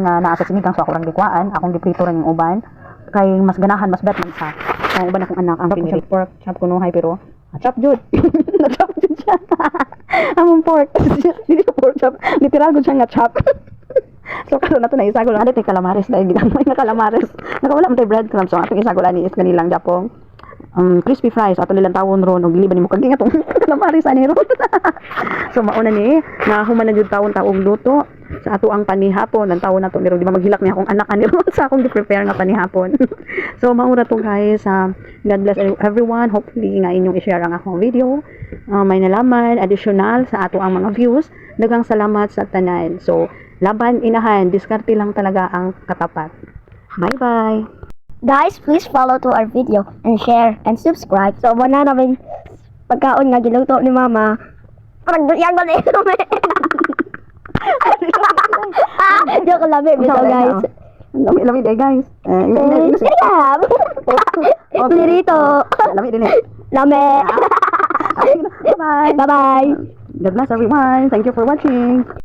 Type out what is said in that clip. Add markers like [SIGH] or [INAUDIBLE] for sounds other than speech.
nga naa sa sinigang so ako lang gikwaan, akong giprito rin yung uban. Kay mas ganahan, mas bet man sa ang uban akong anak ang pinili. Pork chop ko nuhay pero ah, chop jud. [LAUGHS] Na-chop jud siya. [LAUGHS] Among pork. [LAUGHS] Dili ko pork chop. Literal gud siya nga chop. So karon nato na isagol ang tay calamares dahil ginamay nga calamares. Nakawala man tay breadcrumbs so atong isagol ani is kanilang japong um, crispy fries ato nilang tawon ron og liban nimo kag nga tong calamares [LAUGHS] ani ron. [LAUGHS] so mauna ni na human na jud tawon taong luto. Sa ato ang panihapon ang tawon nato ni ron di ba maghilak ni akong anak ani ron [LAUGHS] sa akong gi-prepare nga panihapon. so mauna to guys. Um, God bless everyone. Hopefully nga inyong i-share ang akong video. Uh, may nalaman additional sa ato ang mga views. Daghang salamat sa tanan. So laban inahan diskarte lang talaga ang katapat. Bye bye Guys, please follow to our video and share and subscribe. So, wala namin pagkaon nga giluto ni Mama. Parang yan ko na yun. Joke lang, baby. So, guys. lami lami day guys eh ina ina ina Kaya, Lirito. lami din eh Lame. bye bye Bye-bye. God bless everyone thank you for watching